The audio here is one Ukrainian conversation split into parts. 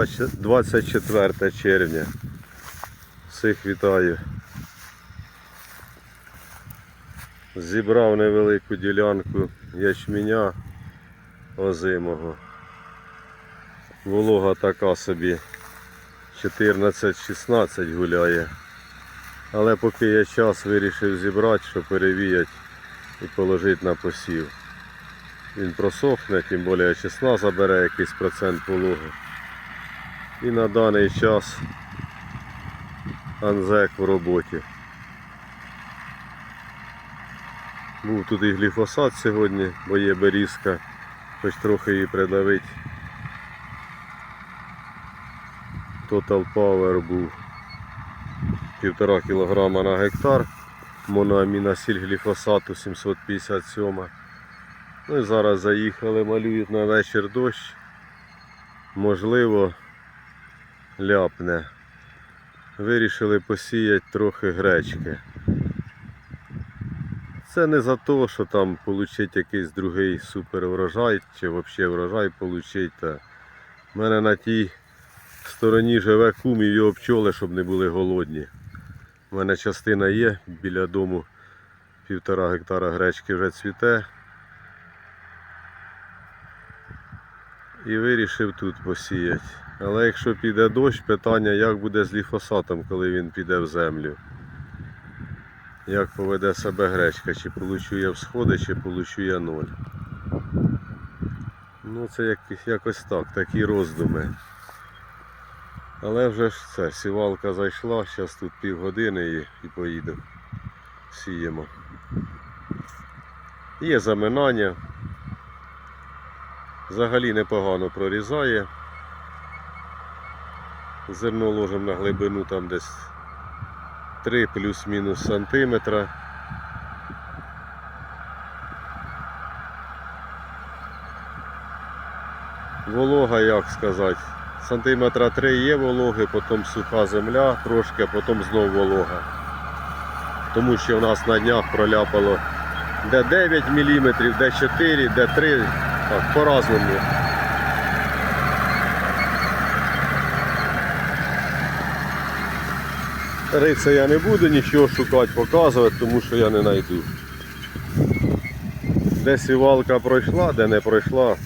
20 24 червня. Всіх вітаю. Зібрав невелику ділянку ячменя озимого. Волога така собі 14-16 гуляє. Але поки є час, вирішив зібрати, щоб перевіяти і положити на посів. Він просохне, тим більше чесна забере якийсь процент вологи. І на даний час анзек в роботі. Був тут і гліфосат сьогодні, бо є берізка, хоч трохи її придавить. Total Power був півтора кілограма на гектар. Моноаміносіль гліфосату 757. Ну і зараз заїхали, малюють на вечір дощ. Можливо, ляпне. Вирішили посіяти трохи гречки. Це не за те, що там отримати якийсь другий супер врожай чи взагалі врожай отримати. У мене на тій стороні живе кум і його пчоли, щоб не були голодні. У мене частина є біля дому півтора гектара гречки вже цвіте. І вирішив тут посіяти. Але якщо піде дощ, питання, як буде з ліфосатом, коли він піде в землю. Як поведе себе гречка, чи получу я всходи, чи получу я ноль. Ну це як, якось так, такі роздуми. Але вже ж це, сівалка зайшла, зараз тут півгодини і, і поїду. Сіємо. Є заминання. Взагалі непогано прорізає. Зерно ложимо на глибину там десь 3 плюс-мінус сантиметра. Волога, як сказати, сантиметра 3 є вологи, потім суха земля трошки, а потім знов волога. Тому що в нас на днях проляпало де 9 мм, де 4, де 3, так, по-разному. Риця я не буду нічого шукати, показувати, тому що я не знайду. Де сівалка пройшла, де не пройшла,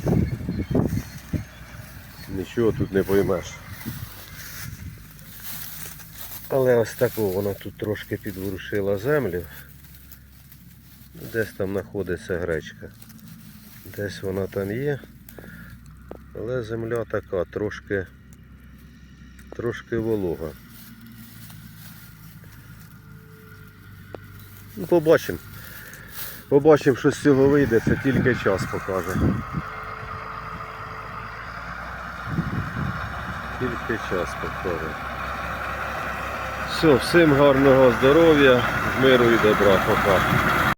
нічого тут не поймеш. Але ось таку вона тут трошки підворушила землю. Десь там знаходиться гречка. Десь вона там є. Але земля така трошки, трошки волога. Ну, побачимо. Побачимо, що з цього вийде, це тільки час покаже. Тільки час покаже. Все, всім гарного здоров'я, миру і добра, пока.